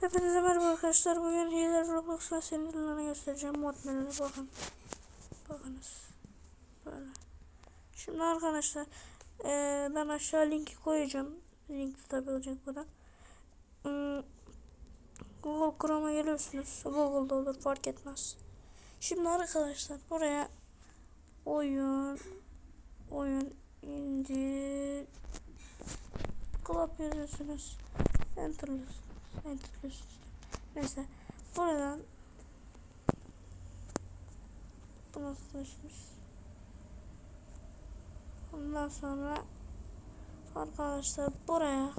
Hepinize merhaba arkadaşlar. Bugün hile Roblox ve sinirlerini göstereceğim. Modlarına bakın. Bakınız. Böyle. Şimdi arkadaşlar eee, ben aşağı linki koyacağım. Link tabi olacak bu da. Hmm, Google Chrome'a geliyorsunuz. Google'da olur fark etmez. Şimdi arkadaşlar buraya oyun oyun indir Club yazıyorsunuz. Enter'lıyorsunuz. Enter'lıyorsunuz. Neyse. Buradan bunu tıklıyorsunuz. Ondan sonra arkadaşlar buraya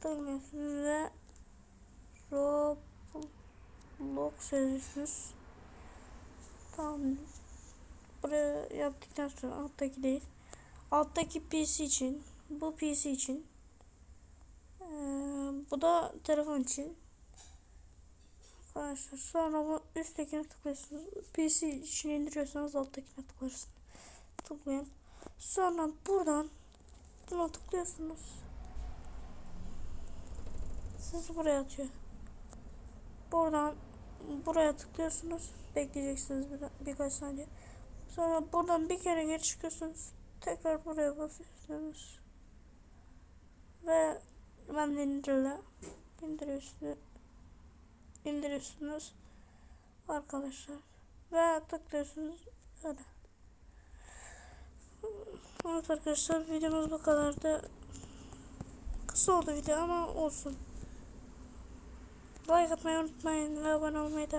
tıklıyorsunuz ve Roblox yazıyorsunuz. Tamam. Buraya yaptıktan sonra alttaki değil. Alttaki PC için, bu PC için, bu da telefon için. Arkadaşlar sonra bu üsttekine tıklıyorsunuz. PC için indiriyorsanız alttakine tıklarsınız. Tıklayın. Sonra buradan buna tıklıyorsunuz. Siz buraya atıyor. Buradan buraya tıklıyorsunuz. Bekleyeceksiniz bir, birkaç saniye. Sonra buradan bir kere geri çıkıyorsunuz. Tekrar buraya basıyorsunuz. Ve ben indirle indiriyorsunuz. indiriyorsunuz arkadaşlar. Ve tıklıyorsunuz öyle. Evet arkadaşlar videomuz bu kadardı. Kısa oldu video ama olsun. Like atmayı unutmayın ve abone olmayı da.